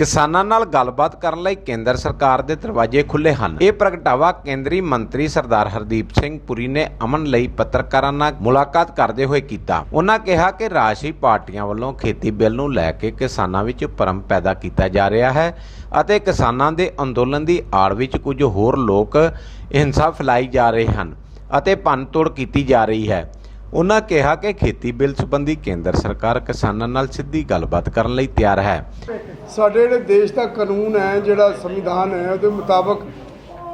ਕਿਸਾਨਾਂ ਨਾਲ ਗੱਲਬਾਤ ਕਰਨ ਲਈ ਕੇਂਦਰ ਸਰਕਾਰ ਦੇ ਦਰਵਾਜ਼ੇ ਖੁੱਲੇ ਹਨ। ਇਹ ਪ੍ਰਗਟਾਵਾ ਕੇਂਦਰੀ ਮੰਤਰੀ ਸਰਦਾਰ ਹਰਦੀਪ ਸਿੰਘ ਪੁਰੀ ਨੇ ਅਮਨ ਲਈ ਪੱਤਰਕਾਰਾਂ ਨਾਲ ਮੁਲਾਕਾਤ ਕਰਦੇ ਹੋਏ ਕੀਤਾ। ਉਹਨਾਂ ਕਿਹਾ ਕਿ ਰਾਸ਼ਟਰੀ ਪਾਰਟੀਆਂ ਵੱਲੋਂ ਖੇਤੀ ਬਿੱਲ ਨੂੰ ਲੈ ਕੇ ਕਿਸਾਨਾਂ ਵਿੱਚ ਭਰਮ ਪੈਦਾ ਕੀਤਾ ਜਾ ਰਿਹਾ ਹੈ ਅਤੇ ਕਿਸਾਨਾਂ ਦੇ ਅੰਦੋਲਨ ਦੀ ਆੜ ਵਿੱਚ ਕੁਝ ਹੋਰ ਲੋਕ ਹਿੰਸਾ ਫੈਲਾਈ ਜਾ ਰਹੇ ਹਨ ਅਤੇ ਭੰਨਤੋੜ ਕੀਤੀ ਜਾ ਰਹੀ ਹੈ। ਉਹਨਾਂ ਕਿਹਾ ਕਿ ਖੇਤੀ ਬਿੱਲ ਸੰਬੰਧੀ ਕੇਂਦਰ ਸਰਕਾਰ ਕਿਸਾਨਾਂ ਨਾਲ ਸਿੱਧੀ ਗੱਲਬਾਤ ਕਰਨ ਲਈ ਤਿਆਰ ਹੈ। ਸਾਡੇ ਜਿਹੜੇ ਦੇਸ਼ ਦਾ ਕਾਨੂੰਨ ਹੈ, ਜਿਹੜਾ ਸੰਵਿਧਾਨ ਹੈ, ਉਹਦੇ ਮੁਤਾਬਕ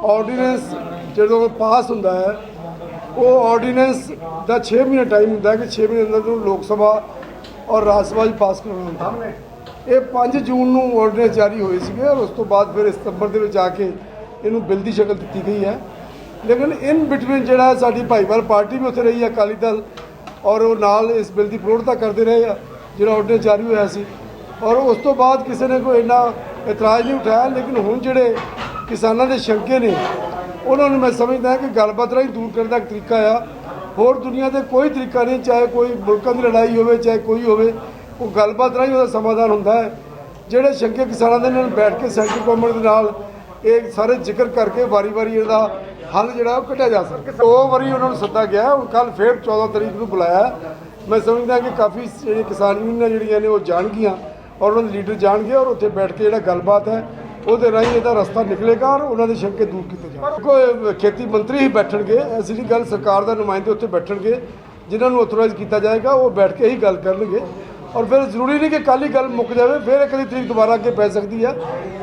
ਆਰਡੀਨੈਂਸ ਜਦੋਂ ਪਾਸ ਹੁੰਦਾ ਹੈ, ਉਹ ਆਰਡੀਨੈਂਸ ਦਾ 6 ਮਹੀਨੇ ਟਾਈਮ ਹੁੰਦਾ ਹੈ ਕਿ 6 ਮਹੀਨੇ ਅੰਦਰ ਨੂੰ ਲੋਕ ਸਭਾ ਔਰ ਰਾਜ ਸਭਾ 'ਚ ਪਾਸ ਕਰਾਉਣਾ ਹੁੰਦਾ। ਇਹ 5 ਜੂਨ ਨੂੰ ਆਰਡੀਨੈਂਸ ਜਾਰੀ ਹੋਏ ਸੀਗੇ ਔਰ ਉਸ ਤੋਂ ਬਾਅਦ ਫਿਰ ਸਤੰਬਰ ਦੇ ਵਿੱਚ ਆ ਕੇ ਇਹਨੂੰ ਬਿੱਲ ਦੀ ਸ਼ਕਲ ਦਿੱਤੀ ਗਈ ਹੈ। ਲੇਕਿਨ ਇਨ ਬਿਟਵੀਨ ਜਿਹੜਾ ਸਾਡੀ ਭਾਈਵਾਲ ਪਾਰਟੀ ਵੀ ਉੱਥੇ ਰਹੀ ਹੈ ਅਕਾਲੀ ਦਲ, ਔਰ ਉਹ ਨਾਲ ਇਸ ਬਿੱਲ ਦੀ ਪ੍ਰੋੜਤਾ ਕਰਦੇ ਰਹੇ ਆ, ਜਿਹੜਾ ਆਰਡੀਨੈਂਸ ਜਾਰੀ ਹੋਇਆ ਸੀ। ਔਰ ਉਸ ਤੋਂ ਬਾਅਦ ਕਿਸੇ ਨੇ ਕੋਈ ਇੰਨਾ ਇਤਰਾਜ਼ ਨਹੀਂ ਉਠਾਇਆ, ਲੇਕਿਨ ਹੁਣ ਜਿਹੜੇ ਕਿਸਾਨਾਂ ਦੇ ਸ਼ੰਕੇ ਨੇ, ਉਹਨਾਂ ਨੂੰ ਮੈਂ ਸਮਝਦਾ ਕਿ ਗੱਲਬਾਤ ਰਾਹੀਂ ਦੂਰ ਕਰਨ ਦਾ ਇੱਕ ਤਰੀਕਾ ਆ। ਹੋਰ ਦੁਨੀਆ ਦੇ ਕੋਈ ਤਰੀਕਾ ਨਹੀਂ, ਚਾਹੇ ਕੋਈ ਮੁਲਕਾਂ ਦੀ ਲੜਾਈ ਹੋਵੇ, ਚਾਹੇ ਕੋਈ ਹੋਵੇ, ਉਹ ਗੱਲਬਾਤ ਰਾਹੀਂ ਉਹਦਾ ਸਮਾਧਾਨ ਹੁੰਦਾ ਹੈ। ਜਿਹੜੇ ਸ਼ੰਕੇ ਕਿਸਾਨਾਂ ਦੇ ਨਾਲ ਬੈਠ ਕੇ ਸੈਂਟਰ ਗਵਰਨਮੈਂਟ ਦੇ ਨਾਲ ਇਹ ਸਾਰੇ ਜ਼ਿਕਰ ਕਰਕੇ ਵਾਰੀ-ਵਾਰੀ ਇਹਦਾ ਹੱਲ ਜਿਹੜਾ ਉਹ ਕੱਢਿਆ ਜਾ ਸਕੇ ਦੋ ਵਾਰੀ ਉਹਨਾਂ ਨੂੰ ਸੱਦਾ ਗਿਆ, ਹੁਣ ਕੱਲ ਫੇਰ 14 ਤਰੀਕ ਨੂੰ ਬੁਲਾਇਆ। ਮੈਂ ਸਮਝਦਾ ਕਿ ਕਾਫੀ ਜਿਹੜੀ ਕਿਸਾਨ ਯੂਨੀਅਨਾਂ ਜਿਹੜੀਆਂ ਨੇ ਉਹ ਜਾਣਗੀਆਂ ਔਰ ਉਹਨਾਂ ਦੇ ਲੀਡਰ ਜਾਣਗੇ ਔਰ ਉੱਥੇ ਬੈਠ ਕੇ ਜਿਹੜਾ ਗੱਲਬਾਤ ਹੈ, ਉਹਦੇ ਰਾਹੀਂ ਇਹਦਾ ਰਸਤਾ ਨਿਕਲੇਗਾ ਔਰ ਉਹਨਾਂ ਦੇ ਸ਼ੰਕੇ ਦੂਰ ਕੀਤੇ ਜਾਣਗੇ। ਕੋਈ ਖੇਤੀ ਮੰਤਰੀ ਹੀ ਬੈਠਣਗੇ, ਐਸੀ ਨਹੀਂ ਗੱਲ, ਸਰਕਾਰ ਦਾ ਨੁਮਾਇੰਦੇ ਉੱਥੇ ਬੈਠਣਗੇ, ਜਿਨ੍ਹਾਂ ਨੂੰ ਅਥੋਰਾਈਜ਼ ਕੀਤਾ ਜਾਏਗਾ, ਉਹ ਬੈਠ ਕੇ ਹੀ ਗੱਲ ਕਰਨਗੇ। ਔਰ ਫਿਰ ਜ਼ਰੂਰੀ ਨਹੀਂ ਕਿ ਕੱਲ ਹੀ ਗੱਲ ਮੁੱਕ ਜਾਵੇ ਫਿਰ ਇੱਕ ਦੀ ਤਰੀਕ ਦੁਬਾਰਾ ਅੱਗੇ ਪੈ ਸਕਦੀ ਹੈ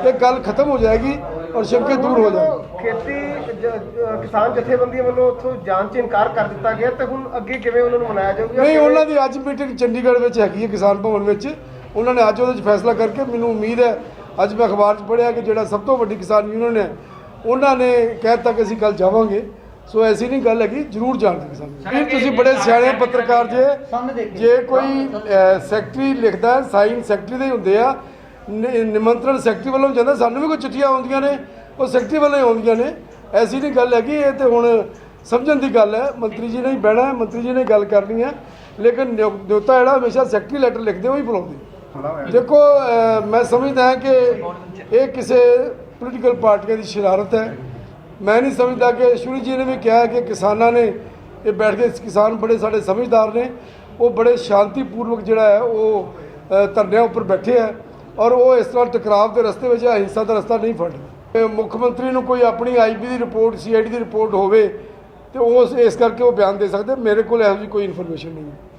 ਇਹ ਗੱਲ ਖਤਮ ਹੋ ਜਾਏਗੀ ਔਰ ਸ਼ੰਕੇ ਦੂਰ ਹੋ ਜਾਣਗੇ ਖੇਤੀ ਜ- ਕਿਸਾਨ ਜਥੇਬੰਦੀਆਂ ਵੱਲੋਂ ਉੱਥੋਂ ਜਾਣ 'ਚ ਇਨਕਾਰ ਕਰ ਦਿੱਤਾ ਗਿਆ ਤੇ ਹੁਣ ਅੱਗੇ ਕਿਵੇਂ ਉਹਨਾਂ ਨੂੰ ਮਨਾਇਆ ਜਾਊਗਾ? ਨਹੀਂ ਉਹਨਾਂ ਦੀ ਅੱਜ ਮੀਟਿੰਗ ਚੰਡੀਗੜ੍ਹ ਵਿੱਚ ਹੈਗੀ ਹੈ ਕਿਸਾਨ ਭਵਨ ਵਿੱਚ। ਉਹਨਾਂ ਨੇ ਅੱਜ ਉਹਦੇ 'ਚ ਫੈਸਲਾ ਕਰਕੇ ਮੈਨੂੰ ਉਮੀਦ ਹੈ ਅੱਜ ਮੈਂ ਅਖਬਾਰ 'ਚ ਪੜ੍ਹਿਆ ਕਿ ਜਿਹੜਾ ਸਭ ਤੋਂ ਵੱਡੀ ਕਿਸਾਨ ਯੂਨੀਅਨ ਹੈ ਉਹਨਾਂ ਨੇ ਕਹਿ ਦਿੱਤਾ ਕਿ ਅਸੀਂ ਕੱਲ ਜਾਵਾਂਗੇ। ਸੋ ਐਸੀ ਨਹੀਂ ਗੱਲ ਹੈਗੀ ਜ਼ਰੂਰ ਜਾਣਗੇ ਕਿਸਾਨ ਵੀਰ ਤੁਸੀਂ ਬੜੇ ਸਿਆਣੇ ਪੱਤਰਕਾਰ ਜੇ ਜੇ ਕੋਈ ਸੈਕਟਰੀ ਲਿਖਦਾ ਸਾਈਨ ਸੈਕਟਰੀ ਦੇ ਹੀ ਹੁੰਦੇ ਆ ਨਿ- ਨਿਮੰਤਰਣ ਸੈਕਟਰੀ ਵੱਲੋਂ ਜਾਂਦਾ ਸਾਨੂੰ ਵੀ ਕੋਈ ਚਿੱਠੀਆਂ ਆਉਂਦੀਆਂ ਨੇ ਉਹ ਸੈਕਟਰੀ ਵੱਲੋਂ ਹੀ ਆਉਂਦੀਆਂ ਨੇ। ਐਸੀ ਨਹੀਂ ਗੱਲ ਹੈਗੀ ਇਹ ਤੇ ਹੁਣ ਸਮਝਣ ਦੀ ਗੱਲ ਹੈ ਮੰਤਰੀ ਜੀ ਨੇ ਹੀ ਬਹਿਣਾ ਹੈ ਮੰਤਰੀ ਜੀ ਨੇ ਗੱਲ ਕਰਨੀ ਹੈ। ਲੇਕਿਨ ਨਿਯੁ- ਨਿਯੁਕਤਾ ਜਿਹੜਾ ਹਮੇਸ਼ਾ ਸੈਕਟਰੀ ਲੈਟਰ ਲਿਖਦੇ ਹੋ ਹੀ ਬੁਲਾਉਂਦੇ। ਦੇਖੋ ਮੈਂ ਸਮਝਦਾ ਹਾਂ ਕਿ ਇਹ ਕਿਸੇ ਪੋਲੀਟੀਕਲ ਪਾਰਟੀਆਂ ਦੀ ਸ਼ਰਾਰਤ ਹੈ। ਮੈਂ ਨਹੀਂ ਸਮਝਦਾ ਕਿ ਸ਼ੁਰੂ ਜੀ ਨੇ ਵੀ ਕਿਹਾ ਕਿ ਕਿਸਾਨਾਂ ਨੇ ਇਹ ਬੈਠ ਕੇ ਕਿਸਾਨ ਬੜੇ ਸਾਡੇ ਸਮਝਦਾਰ ਨੇ, ਉਹ ਬੜੇ ਸ਼ਾਂਤੀਪੂਰਵਕ ਜਿਹੜਾ ਹੈ ਉਹ ਧਰਨਿਆਂ ਉੱਪਰ ਬੈਠੇ ਹੈ ਔਰ ਉਹ ਇਸ ਤਰ੍ਹਾਂ ਟਕਰਾਵ ਦੇ ਰਸਤੇ ਵਿੱਚ ਜਾਂ ਹਿੰਸਾ ਦਾ ਰਸਤਾ ਨਹੀਂ ਫੜਦੇ। ਇਹ ਮੁੱਖ ਮੰਤਰੀ ਨੂੰ ਕੋਈ ਆਪਣੀ ਆਈਬੀ ਦੀ ਰਿਪੋਰਟ ਸੀਆਈਡੀ ਦੀ ਰਿਪੋਰਟ ਹੋਵੇ ਤੇ ਉਸ, ਇਸ ਕਰਕੇ ਉਹ ਬਿਆਨ ਦੇ ਸਕਦੇ, ਮੇਰੇ ਕੋਲ ਇਹੋ ਜਿਹੀ ਕੋਈ ਇਨਫੋਰਮੇਸ਼ਨ ਨਹੀਂ ਹੈ।